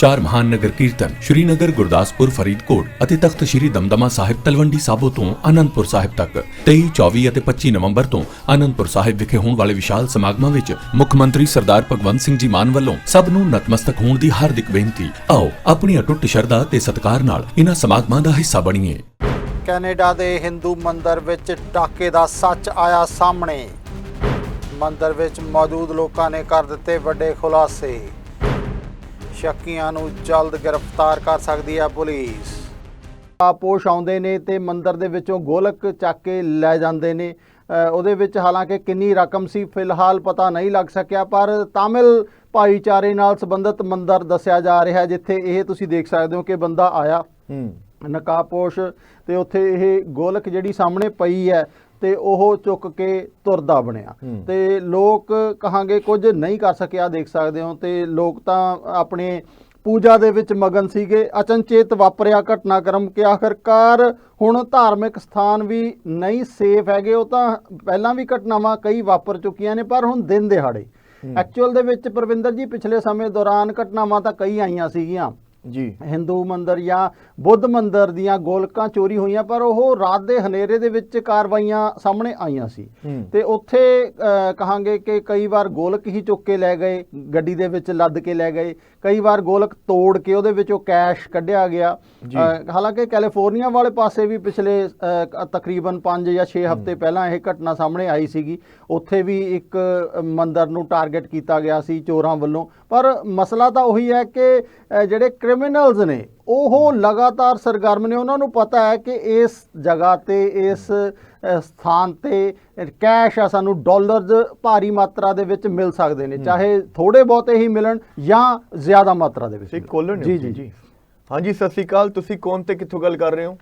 ਚਾਰ ਮਹਾਨ ਨਗਰ ਕੀਰਤਨ ਸ਼੍ਰੀਨਗਰ, ਗੁਰਦਾਸਪੁਰ, ਫਰੀਦਕੋਟ ਅਤੇ ਤਖਤ ਸ਼੍ਰੀ ਦਮਦਮਾ ਸਾਹਿਬ ਤਲਵੰਡੀ ਸਾਬੋ ਤੋਂ ਆਨੰਦਪੁਰ ਸਾਹਿਬ ਤੱਕ। 23 24 ਅਤੇ 25 ਨਵੰਬਰ ਤੋਂ ਆਨੰਦਪੁਰ ਸਾਹਿਬ ਵਿਖੇ ਹੋਣ ਵਾਲੇ ਵਿਸ਼ਾਲ ਸਮਾਗਮਾਂ ਵਿੱਚ ਮੁੱਖ ਮੰਤਰੀ ਸਰਦਾਰ ਭਗਵੰਤ ਸਿੰਘ ਜੀ ਮਾਨ ਵੱਲੋਂ ਸਭ ਨੂੰ ਨਤਮਸਤਕ ਹੋਣ ਦੀ ਹਾਰਦਿਕ ਬੇਨਤੀ। ਆਓ ਆਪਣੀ ਅਟੁੱਟ ਸ਼ਰਧਾ ਤੇ ਸਤਿਕਾਰ ਨਾਲ ਇਹਨਾਂ ਸਮਾਗਮਾਂ ਦਾ ਹਿੱਸਾ ਬਣੀਏ। ਕੈਨੇਡਾ ਦੇ ਹਿੰਦੂ ਮੰਦਿਰ ਵਿੱਚ ਡਾਕੇ ਦਾ ਸੱਚ ਆਇਆ ਸਾਹਮਣੇ। ਮੰਦਿਰ ਵਿੱਚ ਮੌਜੂਦ ਲੋਕਾਂ ਨੇ ਕਰ ਦਿੱਤੇ ਵੱਡੇ ਖੁਲਾਸੇ। ਸ਼ੱਕੀਆਂ ਨੂੰ ਜਲਦ ਗ੍ਰਿਫਤਾਰ ਕਰ ਸਕਦੀ ਹੈ ਪੁਲਿਸ। ਆਪੋਸ਼ ਆਉਂਦੇ ਨੇ ਤੇ ਮੰਦਿਰ ਦੇ ਵਿੱਚੋਂ ਗੋਲਕ ਚੱਕ ਕੇ ਲੈ ਜਾਂਦੇ ਨੇ। ਉਹਦੇ ਵਿੱਚ ਹਾਲਾਂਕਿ ਕਿੰਨੀ ਰਕਮ ਸੀ ਫਿਲਹਾਲ ਪਤਾ ਨਹੀਂ ਲੱਗ ਸਕਿਆ ਪਰ ਤਾਮਿਲ ਭਾਈਚਾਰੇ ਨਾਲ ਸੰਬੰਧਿਤ ਮੰਦਿਰ ਦੱਸਿਆ ਜਾ ਰਿਹਾ ਜਿੱਥੇ ਇਹ ਤੁਸੀਂ ਦੇਖ ਸਕਦੇ ਹੋ ਕਿ ਬੰਦਾ ਆਇਆ। ਨਕਾਬਪੋਸ਼ ਤੇ ਉੱਥੇ ਇਹ ਗੋਲਕ ਜਿਹੜੀ ਸਾਹਮਣੇ ਪਈ ਹੈ ਤੇ ਉਹ ਚੁੱਕ ਕੇ ਤੁਰਦਾ ਬਣਿਆ। ਤੇ ਲੋਕ ਕਹਾਂਗੇ ਕੁਝ ਨਹੀਂ ਕਰ ਸਕਿਆ ਦੇਖ ਸਕਦੇ ਹੋ। ਤੇ ਲੋਕ ਤਾਂ ਆਪਣੇ ਪੂਜਾ ਦੇ ਵਿੱਚ ਮਗਨ ਸੀਗੇ ਅਚਨਚੇਤ ਵਾਪਰਿਆ ਘਟਨਾਕ੍ਰਮ ਕਿ ਆਖਰਕਾਰ ਹੁਣ ਧਾਰਮਿਕ ਸਥਾਨ ਵੀ ਨਹੀਂ ਸੇਫ ਹੈਗੇ ਉਹ ਤਾਂ ਪਹਿਲਾਂ ਵੀ ਘਟਨਾਵਾਂ ਕਈ ਵਾਪਰ ਚੁੱਕੀਆਂ ਨੇ ਪਰ ਹੁਣ ਦਿਨ ਦਿਹਾੜੇ। ਐਕਚੁਅਲ ਦੇ ਵਿੱਚ ਪ੍ਰਵਿੰਦਰ ਜੀ ਪਿਛਲੇ ਸਮੇਂ ਦੌਰਾਨ ਘਟਨਾਵਾਂ ਤਾਂ ਕਈ ਆਈਆਂ ਸੀਗੀਆਂ। ਜੀ। ਹਿੰਦੂ ਮੰਦਿਰ ਜਾਂ ਬੁੱਧ ਮੰਦਿਰ ਦੀਆਂ ਗੋਲਕਾਂ ਚੋਰੀ ਹੋਈਆਂ ਪਰ ਉਹ ਰਾਤ ਦੇ ਹਨੇਰੇ ਦੇ ਵਿੱਚ ਕਾਰਵਾਈਆਂ ਸਾਹਮਣੇ ਆਈਆਂ ਸੀ। ਤੇ ਉੱਥੇ ਕਹਾਂਗੇ ਕਿ ਕਈ ਵਾਰ ਗੋਲਕ ਹੀ ਚੁੱਕ ਕੇ ਲੈ ਗਏ ਗੱਡੀ ਦੇ ਵਿੱਚ ਲੱਦ ਕੇ ਲੈ ਗਏ। ਕਈ ਵਾਰ ਗੋਲਕ ਤੋੜ ਕੇ ਉਹਦੇ ਵਿੱਚੋਂ ਕੈਸ਼ ਕੱਢਿਆ ਗਿਆ। ਹਾਲਾਂਕਿ ਕੈਲੀਫੋਰਨੀਆ ਵਾਲੇ ਪਾਸੇ ਵੀ ਪਿਛਲੇ ਤਕਰੀਬਨ 5 ਜਾਂ 6 ਹਫ਼ਤੇ ਪਹਿਲਾਂ ਇਹ ਘਟਨਾ ਸਾਹਮਣੇ ਆਈ ਸੀਗੀ। ਉੱਥੇ ਵੀ ਇੱਕ ਮੰਦਿਰ ਨੂੰ ਟਾਰਗੇਟ ਕੀਤਾ ਗਿਆ ਸੀ ਚੋਰਾਂ ਵੱਲੋਂ। ਪਰ ਮਸਲਾ ਤਾਂ ਉਹੀ ਹੈ ਕਿ ਜਿਹੜੇ ਕ੍ਰਿਮੀਨਲਸ ਨੇ ਉਹ ਲਗਾਤਾਰ ਸਰਗਰਮ ਨੇ। ਉਹਨਾਂ ਨੂੰ ਪਤਾ ਹੈ ਕਿ ਇਸ ਜਗ੍ਹਾ ਤੇ ਇਸ ਸਥਾਨ ਤੇ ਕੈਸ਼ ਆ ਸਾਨੂੰ ਡਾਲਰਸ ਭਾਰੀ ਮਾਤਰਾ ਦੇ ਵਿੱਚ ਮਿਲ ਸਕਦੇ ਨੇ। ਚਾਹੇ ਥੋੜੇ ਬਹੁਤੇ ਹੀ ਮਿਲਣ ਜਾਂ ਜ਼ਿਆਦਾ ਮਾਤਰਾ ਦੇ ਵਿੱਚ ਜੀ ਜੀ ਜੀ। ਹਾਂਜੀ ਸਤਿ ਸ਼੍ਰੀ ਅਕਾਲ। ਤੁਸੀਂ ਕੌਣ ਤੇ ਕਿੱਥੋਂ ਗੱਲ ਕਰ ਰਹੇ ਹੋ?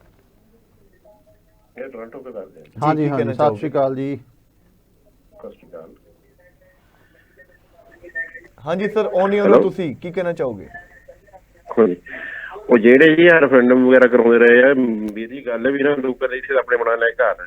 ਇਹ ਟੋਰਾਂਟੋ ਤੋਂ ਕਰਦੇ ਹਾਂ। ਹਾਂਜੀ ਹਾਂਜੀ ਸਤਿ ਸ਼੍ਰੀ ਅਕਾਲ ਜੀ। ਸਤਿ ਸ਼੍ਰੀ ਅਕਾਲ। ਹਾਂਜੀ ਸਰ ਔਨ? ਤੁਸੀਂ। ਕੀ ਕਹਿਣਾ ਚਾਹੋਗੇ? ਉਹ ਜਿਹੜੇ ਜੀ ਰੈਫਰੈਂਡਮ ਵਗੈਰਾ ਕਰਾਉਂਦੇ ਰਹੇ ਆ ਮੇਰੀ ਗੱਲ ਹੈ ਵੀ ਨਾ ਲੋਕਾਂ ਦੇ ਇੱਥੇ ਆਪਣੇ ਬਣਾ ਲੈ ਘਰ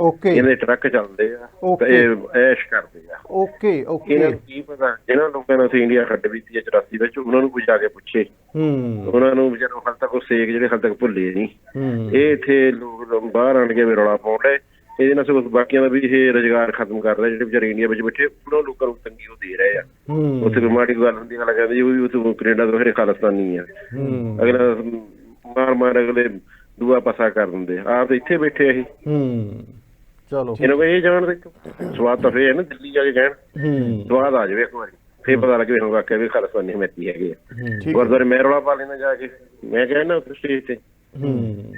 ਓਕੇ ਇਹਨਾਂ ਦੇ ਟਰੱਕ ਚੱਲਦੇ ਆ. ਤੇ ਐਸ਼ ਕਰਦੇ ਆ। ਓਕੇ ਓਕੇ ਇਹਨਾਂ ਕੀ ਪਤਾ ਜਿਹਨਾਂ ਲੋਕਾਂ ਨੇ ਅਸੀਂ ਇੰਡੀਆ ਛੱਡ ਦਿੱਤੀ ਹੈ 84 ਵਿੱਚ ਉਹਨਾਂ ਨੂੰ ਜਾ ਕੇ ਪੁੱਛੇ। ਹੂੰ। ਉਹਨਾਂ ਨੂੰ ਵਿਚਾਰੋ ਹਾਲ ਤੱਕ ਉਹ ਸੇਕ ਜਿਹੜੇ ਹਾਲ ਤੱਕ ਭੁੱਲੇ ਨਹੀਂ। ਹੂੰ। ਇਹ ਇੱਥੇ ਲੋਕ ਬਾਹਰ ਆਣ ਕੇ ਵੀ ਰੌਲਾ ਡਏ। ਇਹਦੇ ਨਾਲ ਸਗੋਂ ਬਾਕੀਆਂ ਦਾ ਵੀ ਇਹ ਰੋਜ਼ਗਾਰ ਖਤਮ ਕਰ ਰਿਹਾ ਜਿਹੜੇ ਵਿਚਾਰੇ ਇੰਡੀਆ ਵਿੱਚ ਬੈਠੇ ਉਹਨਾਂ ਲੋਕਾਂ ਨੂੰ ਤੰਗੀ ਉਹ ਦੇ ਰਹੇ ਆ। ਉੱਥੇ ਮਾੜੀ ਗੱਲ ਹੁੰਦੀ ਗੱਲ ਕਹਿੰਦੇ ਜੀ ਉਹ ਵੀ ਉੱਥੇ ਕੈਨੇਡਾ ਤੋਂ ਫਿਰ ਖਾਲਸਤਾਨੀ ਆ। ਅਗਲਾ ਮਾਰ ਮਾਰ ਅਗਲੇ ਦੂਆ ਪਾਸਾ ਕਰ ਦਿੰਦੇ ਆ। ਆਪ ਤਾਂ ਇੱਥੇ ਬੈਠੇ ਆ ਇਹ। ਹੂੰ। ਚਲੋ। ਇਹਨਾਂ ਕੋਲ ਇਹ ਜਾਣ ਦੇ ਸਵਾਦ ਤਾਂ ਫੇਰ ਹੈ ਨਾ ਦਿੱਲੀ ਜਾ ਕੇ ਕਹਿਣ। ਹੂੰ। ਸਵਾਦ ਆ ਜਾਵੇ ਇੱਕ ਵਾਰੀ। ਫੇਰ ਪਤਾ ਲੱਗੇ ਹੁਣ ਵਾਕਿਆ ਵੀ ਖਾਲਸਤਾਨੀ ਹਮੈਤੀ ਹੈਗੇ ਆ। ਗੁਰਦੁਆਰੇ ਮੈਂ ਰੌਲਾ ਪਾ ਲੈਣਾ ਜਾ ਕੇ। ਮੈਂ ਕਹਿੰਦਾ ਉੱਥੇ ਸਟੇਜ ਤੇ। ਹੂੰ।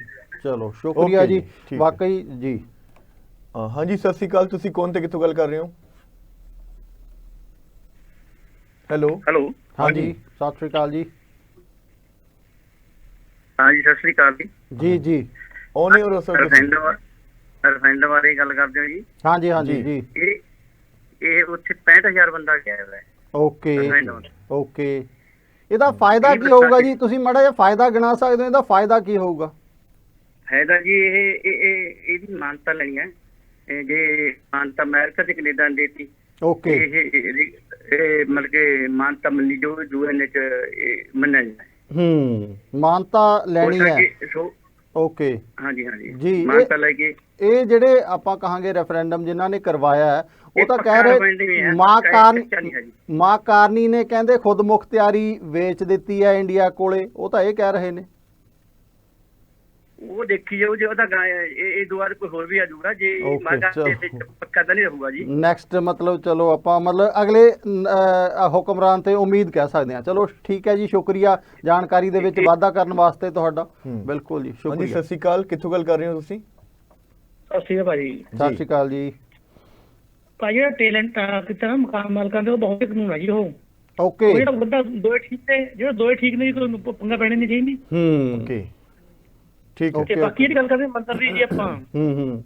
ਚਲੋ ਸ਼ੁਕਰੀਆ ਜੀ। ਵਾਕਈ ਜੀ। ਅ, ਹਾਂਜੀ ਸਤਿ ਸ਼੍ਰੀ ਅਕਾਲ ਤੁਸੀਂ ਕੌਣ ਤੇ ਕਿੱਥੋਂ ਗੱਲ ਕਰ ਰਹੇ ਹੋ? ਹੈਲੋ? ਹੈਲੋ। ਹਾਂਜੀ। ਸਤਿ ਸ਼੍ਰੀ ਅਕਾਲ ਜੀ। ਹਾਂਜੀ ਸਤਿ ਸ੍ਰੀ ਅਕਾਲ ਜੀ। ਜੀ ਜੀ। ਔਨ ਹੋ ਸਰ ਰਫੈਂਡ ਰਫੈਂਡ ਬਾਰੇ ਗੱਲ ਕਰਦੇ ਹੋ ਜੀ? ਹਾਂਜੀ ਹਾਂਜੀ ਜੀ। ਜੀ। ਇਹ ਇਹ ਉੱਥੇ 65000 ਬੰਦਾ ਗਿਆ ਹੋਇਆ ਹੈ। ਓਕੇ। ਓਕੇ। ਇਹਦਾ ਫਾਇਦਾ ਕੀ ਹੋਊਗਾ ਜੀ? ਤੁਸੀਂ ਮਾੜਾ ਜਿਹਾ ਫਾਇਦਾ ਗਿਣਾ ਸਕਦੇ ਹੋ ਇਹਦਾ ਫਾਇਦਾ ਕੀ ਹੋਊਗਾ? ਫਾਇਦਾ ਜੀ ਇਹ ਇਹ ਇਹ- ਇਹਦੀ ਮਾਨਤਾ ਲੈਣੀ ਹੈ। ਜੇ ਮਾਨਤਾ ਅਮਰੀਕਾ ਤੇ ਕੈਨੇਡਾ ਨੇ ਦਿੱਤੀ ਓਕੇ। ਇਹ ਮਤਲਬ ਕਿ ਮਾਨਤਾ ਮਿਲਣੀ ਜੋ ਯੂਐਨ ਚ ਮੰਨਿਆ ਜਾਂਦਾ ਹੈ ਮਾਨਤਾ ਲੈਣੀ ਹੈ। ਓਕੇ। ਹਾਂਜੀ ਹਾਂਜੀ। ਜੀ, ਮਾਨਤਾ ਲੈ ਕੇ ਇਹ ਜਿਹੜੇ ਆਪਾਂ ਕਹਾਂਗੇ ਰੈਫਰੈਂਡਮ ਜਿਨ੍ਹਾਂ ਨੇ ਕਰਵਾਇਆ ਉਹ ਤਾਂ ਕਹਿ ਰਹੇ ਮਾਂ ਕਾਰਨ। ਮਾਂ ਕਾਰਨੀ ਨੇ ਕਹਿੰਦੇ ਖੁਦ ਮੁਖਤਿਆਰੀ ਵੇਚ ਦਿੱਤੀ ਹੈ ਇੰਡੀਆ ਕੋਲੇ ਉਹ ਤਾਂ ਇਹ ਕਹਿ ਰਹੇ ਨੇ। ਉਹ ਦੇਖੀ ਜਾਓ ਜੇ ਉਹਦਾ ਗਾ- ਇਹ ਇਹ ਦੁਆਰ ਕੋਈ ਹੋਰ ਵੀ ਆ ਜਾਊਗਾ ਜੇ Okay, ਮਾਗਾ ਤੇ ਚਲੋ। ਪੱਕਾ ਤਾਂ ਨਹੀਂ ਰਹੂਗਾ ਜੀ। ਨੈਕਸਟ ਮਤਲਬ ਚਲੋ ਆਪਾਂ ਮਤਲਬ ਅਗਲੇ ਨ- ਅਹ, ਹੁਕਮਰਾਨ ਤੇ ਉਮੀਦ ਕਹਿ ਸਕਦੇ ਹਾਂ। ਚਲੋ ਠੀਕ ਹੈ ਜੀ ਸ਼ੁਕਰੀਆ। ਜਾਣਕਾਰੀ ਦੇ ਵਿੱਚ ਵਾਧਾ ਕਰਨ ਵਾਸਤੇ ਤੁਹਾਡਾ। ਹੂੰ। ਬਿਲਕੁਲ ਜੀ ਹਾਂਜੀ ਸ਼ੁਕਰੀਆ। ਸਤਿ ਸ਼੍ਰੀ ਅਕਾਲ। ਕਿੱਥੋਂ ਗੱਲ ਕਰ ਰਹੇ ਹੋ ਤੁਸੀਂ? ਸਤਿ ਸ਼੍ਰੀ ਅਕਾਲ ਭਾਜੀ। ਸਤਿ ਸ਼੍ਰੀ ਅਕਾਲ ਜੀ। ਭਾਜੀ ਜਿਹੜਾ ਟੈਲੈਂਟ ਕੀਤਾ ਨਾ ਮਕਾਨ ਮਾਲਕਾਂ ਦੇ ਉਹ ਬਹੁਤ ਕਾਨੂੰਨ ਆ ਜੀ ਉਹ। ਓਕੇ ਜਿਹੜਾ ਬੰਦਾ ਦੋਏ ਠੀਕ ਨੇ ਜਿਹੜੇ ਦੋਏ ਠੀਕ ਨੇ ਜੀ ਕੋਈ ਪ- ਪੰਗਾ ਪੈਣੇ ਨਹੀਂ ਚਾਹੀਦੀ। ਹੂੰ। ਓਕੇ ਠੀਕ ਹੈ. ਤੇ ਬਾਕੀ ਜਿਹੜੀ ਗੱਲ ਕਰਦੇ ਮੰਤਰ ਦੀ ਜੀ ਆਪਾਂ। ਹੂੰ ਹੂੰ।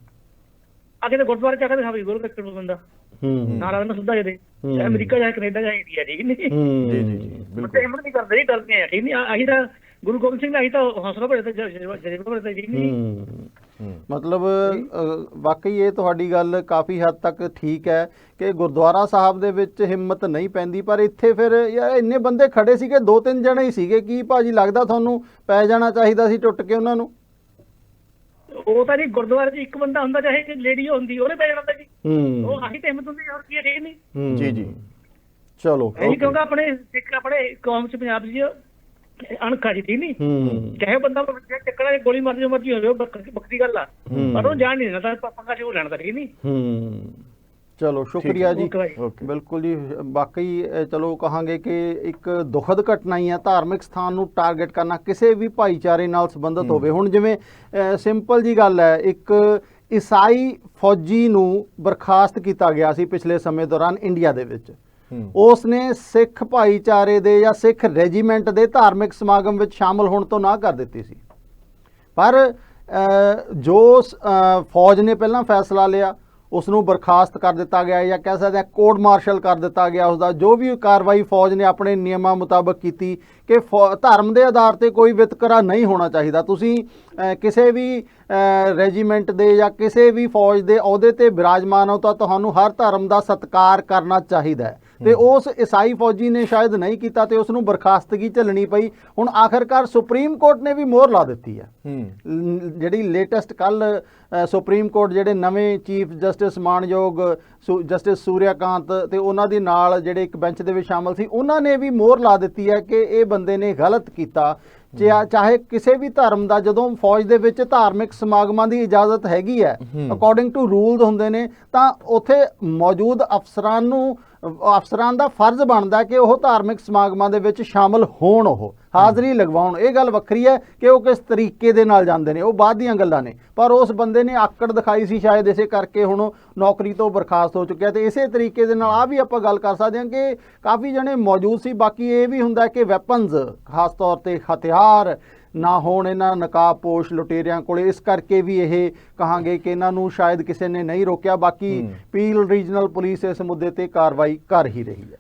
ਅੱਗੇ ਤਾਂ ਗੁਰਦੁਆਰੇ ਚ ਆ ਕੇ ਹਾਂ ਵੀ ਗੁਰੂ ਕੱਕੜ ਬੰਦਾ। ਹੂੰ ਨਾਲ ਆਉਂਦਾ ਸਿੱਧਾ ਜਦੇ ਅਮਰੀਕਾ ਜਾਂ ਕੈਨੇਡਾ ਜਾਂ ਇੰਡੀਆ ਠੀਕ ਨਹੀਂ। ਹੂੰ ਜੀ ਜੀ ਜੀ ਬਿਲਕੁਲ। ਹਿੰਮਤ ਨਹੀਂ ਕਰਦੇ ਜੀ ਡਰਦੇ ਆ ਠੀਕ ਨਹੀਂ? ਆਹੀ ਤਾਂ ਗੁਰੂ ਗੋਬਿੰਦ ਸਿੰਘ ਆਈ ਤਾਂ ਹੌਸਲਾ ਭਰੇ ਤੇ ਜਜ਼ਬਾ ਭਰੇ ਤੇ ਜੀ ਨਹੀਂ ਹੂੰ। ਮਤਲਬ ਵਾਕਈ ਇਹ ਤੁਹਾਡੀ ਗੱਲ ਕਾਫੀ ਹੱਦ ਤੱਕ ਠੀਕ ਹੈ ਕਿ ਗੁਰਦੁਆਰਾ ਸਾਹਿਬ ਦੇ ਵਿੱਚ ਹਿੰਮਤ ਨਹੀਂ ਪੈਂਦੀ ਪਰ ਇੱਥੇ ਫਿਰ ਯਾਰ ਇੰਨੇ ਬੰਦੇ ਖੜੇ ਸੀਗੇ ਦੋ ਤਿੰਨ ਜਣੇ ਹੀ ਸੀਗੇ ਕੀ ਭਾਜੀ ਲੱਗਦਾ ਤੁਹਾਨੂੰ ਪੈ ਜਾਣਾ ਚਾਹੀਦਾ ਸੀ ਟੁੱਟ ਕੇ ਉਹਨਾਂ ਨੂੰ? ਉਹ ਤਾਂ ਜੀ ਗੁਰਦੁਆਰੇ 'ਚ ਇੱਕ ਬੰਦਾ ਹੁੰਦਾ ਚਾਹੇ ਕਿ ਲੇਡੀ ਹੁੰਦੀ ਉਹਨੇ ਪੈ ਜਾਣਾ ਤਾਂ ਜੀ ਉਹ ਆਹੀ ਤੇ ਹਿੰਮਤ ਹੁੰਦੀ ਹੋਰ ਕੀ ਹੈ ਠੀਕ ਨਹੀਂ। ਜੀ ਜੀ। ਚਲੋ ਇਹ ਜੀ ਕਿਉਂਕਿ ਆਪਣੇ ਸਿੱਖ ਆਪਣੇ ਕੌਮ 'ਚ ਪੰਜਾਬ 'ਚ ਅਣਖਾ ਜੀ ਠੀਕ ਨਹੀਂ ਹੂੰ। ਚਾਹੇ ਬੰਦਾ ਜੇ ਚੱਕਣਾ ਗੋਲੀ ਮਾਰ ਜੋ ਮਰਜ਼ੀ ਹੋਵੇ ਉਹ ਬੱਕ- ਬੱਕਰੀ ਗੱਲ ਆ। ਹੂੰ। ਪਰ ਉਹ ਜਾਣ ਨਹੀਂ ਦਿੰਦਾ ਤਾਂ ਪੰਗਾ ਉਹ ਲੈਣ ਦਾ ਠੀਕ ਨਹੀਂ ਹੂੰ। ਚਲੋ ਸ਼ੁਕਰੀਆ ਜੀ। ਬਿਲਕੁਲ ਜੀ। ਬਾਕੀ ਚਲੋ ਕਹਾਂਗੇ ਕਿ ਇੱਕ ਦੁਖਦ ਘਟਨਾ ਹੀ ਹੈ ਧਾਰਮਿਕ ਸਥਾਨ ਨੂੰ ਟਾਰਗੇਟ ਕਰਨਾ ਕਿਸੇ ਵੀ ਭਾਈਚਾਰੇ ਨਾਲ ਸੰਬੰਧਿਤ ਹੋਵੇ। ਹੁਣ ਜਿਵੇਂ ਸਿੰਪਲ ਜੀ ਗੱਲ ਹੈ ਇੱਕ ਈਸਾਈ ਫੌਜੀ ਨੂੰ ਬਰਖਾਸਤ ਕੀਤਾ ਗਿਆ ਸੀ ਪਿਛਲੇ ਸਮੇਂ ਦੌਰਾਨ ਇੰਡੀਆ ਦੇ ਵਿੱਚ। ਹੂੰ ਉਸ ਨੇ ਸਿੱਖ ਭਾਈਚਾਰੇ ਦੇ ਜਾਂ ਸਿੱਖ ਰੈਜੀਮੈਂਟ ਦੇ ਧਾਰਮਿਕ ਸਮਾਗਮ ਵਿੱਚ ਸ਼ਾਮਲ ਹੋਣ ਤੋਂ ਨਾ ਕਰ ਦਿੱਤੀ ਸੀ। ਪਰ ਜੋ ਫੌਜ ਨੇ ਪਹਿਲਾਂ ਫੈਸਲਾ ਲਿਆ ਉਸ ਨੂੰ ਬਰਖਾਸਤ ਕਰ ਦਿੱਤਾ ਗਿਆ ਜਾਂ ਕਹਿ ਸਕਦੇ ਹਾਂ ਕੋਰਟ ਮਾਰਸ਼ਲ ਕਰ ਦਿੱਤਾ ਗਿਆ ਉਸ ਦਾ ਜੋ ਵੀ ਕਾਰਵਾਈ ਫੌਜ ਨੇ ਆਪਣੇ ਨਿਯਮਾਂ ਮੁਤਾਬਕ ਕੀਤੀ ਕਿ ਫੌ- ਧਰਮ ਦੇ ਆਧਾਰ ਤੇ ਕੋਈ ਵਿਤਕਰਾ ਨਹੀਂ ਹੋਣਾ ਚਾਹੀਦਾ। ਤੁਸੀਂ ਕਿਸੇ ਵੀ ਰੈਜੀਮੈਂਟ ਦੇ ਜਾਂ ਕਿਸੇ ਵੀ ਫੌਜ ਦੇ ਅਹੁਦੇ ਤੇ ਬਿਰਾਜਮਾਨ ਹੋ ਤਾਂ ਤੁਹਾਨੂੰ ਹਰ ਧਰਮ ਦਾ ਸਤਿਕਾਰ ਕਰਨਾ ਚਾਹੀਦਾ ਹੈ। ਤੇ ਉਸ ਈਸਾਈ ਫੌਜੀ ਨੇ ਸ਼ਾਇਦ ਨਹੀਂ ਕੀਤਾ ਤੇ ਉਸ ਨੂੰ ਬਰਖਾਸਤਗੀ ਝੱਲਣੀ ਪਈ। ਹੁਣ ਆਖਰਕਾਰ ਸੁਪਰੀਮ ਕੋਰਟ ਨੇ ਵੀ ਮੋਹਰ ਲਾ ਦਿੱਤੀ ਹੈ। ਜਿਹੜੀ ਲੇਟੈਸਟ ਕੱਲ ਸੁਪਰੀਮ ਕੋਰਟ ਜਿਹੜੇ ਨਵੇਂ ਚੀਫ ਜਸਟਿਸ ਮਾਨਯੋਗ ਜਸਟਿਸ ਸੂਰਿਆਕਾਂਤ ਤੇ ਉਹਨਾਂ ਦੇ ਨਾਲ ਜਿਹੜੇ ਇੱਕ ਬੈਂਚ ਦੇ ਵਿੱਚ ਸ਼ਾਮਲ ਸੀ ਉਹਨਾਂ ਨੇ ਵੀ ਮੋਹਰ ਲਾ ਦਿੱਤੀ ਹੈ ਕਿ ਇਹ ਬੰਦੇ ਨੇ ਗਲਤ ਕੀਤਾ। ਚਾਹੇ ਕਿਸੇ ਵੀ ਧਰਮ ਦਾ ਜਦੋਂ ਫੌਜ ਦੇ ਵਿੱਚ ਧਾਰਮਿਕ ਸਮਾਗਮਾਂ ਦੀ ਇਜਾਜ਼ਤ ਹੈਗੀ ਹੈ ਅਕੋਰਡਿੰਗ ਟੂ ਰੂਲਸ ਹੁੰਦੇ ਨੇ ਤਾਂ ਉੱਥੇ ਮੌਜੂਦ ਅਫਸਰਾਂ ਨੂੰ ਅਫਸਰਾਂ ਦਾ ਫਰਜ਼ ਬਣਦਾ ਕਿ ਉਹ ਧਾਰਮਿਕ ਸਮਾਗਮਾਂ ਦੇ ਵਿੱਚ ਸ਼ਾਮਲ ਹੋਣ ਉਹ। ਹਾਜ਼ਰੀ ਲਗਵਾਉਣ। ਇਹ ਗੱਲ ਵੱਖਰੀ ਹੈ ਕਿ ਉਹ ਕਿਸ ਤਰੀਕੇ ਦੇ ਨਾਲ ਜਾਂਦੇ ਨੇ। ਉਹ ਬਾਅਦ ਦੀਆਂ ਗੱਲਾਂ ਨੇ। ਪਰ ਉਸ ਬੰਦੇ ਨੇ ਆਕੜ ਦਿਖਾਈ ਸੀ ਸ਼ਾਇਦ ਇਸੇ ਕਰਕੇ ਹੁਣ ਨੌਕਰੀ ਤੋਂ ਬਰਖਾਸਤ ਹੋ ਚੁੱਕਿਆ ਤੇ ਇਸੇ ਤਰੀਕੇ ਦੇ ਨਾਲ ਆ ਵੀ ਆਪਾਂ ਗੱਲ ਕਰ ਸਕਦੇ ਹਾਂ ਕਿ ਕਾਫੀ ਜਣੇ ਮੌਜੂਦ ਸੀ। ਬਾਕੀ ਇਹ ਵੀ ਹੁੰਦਾ ਕਿ ਵੈਪਨਸ ਖਾਸ ਤੌਰ ਤੇ ਹਥਿਆਰ ਨਾ ਹੋਣ ਇਹਨਾਂ ਨਕਾਬਪੋਸ਼ ਲੁਟੇਰਿਆਂ ਕੋਲੇ। ਇਸ ਕਰਕੇ ਵੀ ਇਹ ਕਹਾਂਗੇ ਕਿ ਇਹਨਾਂ ਨੂੰ ਸ਼ਾਇਦ ਕਿਸੇ ਨੇ ਨਹੀਂ ਰੋਕਿਆ। ਬਾਕੀ ਪੀਲ ਰੀਜਨਲ ਪੁਲਿਸ ਇਸ ਮੁੱਦੇ ਤੇ ਕਾਰਵਾਈ ਕਰ ਹੀ ਰਹੀ ਹੈ।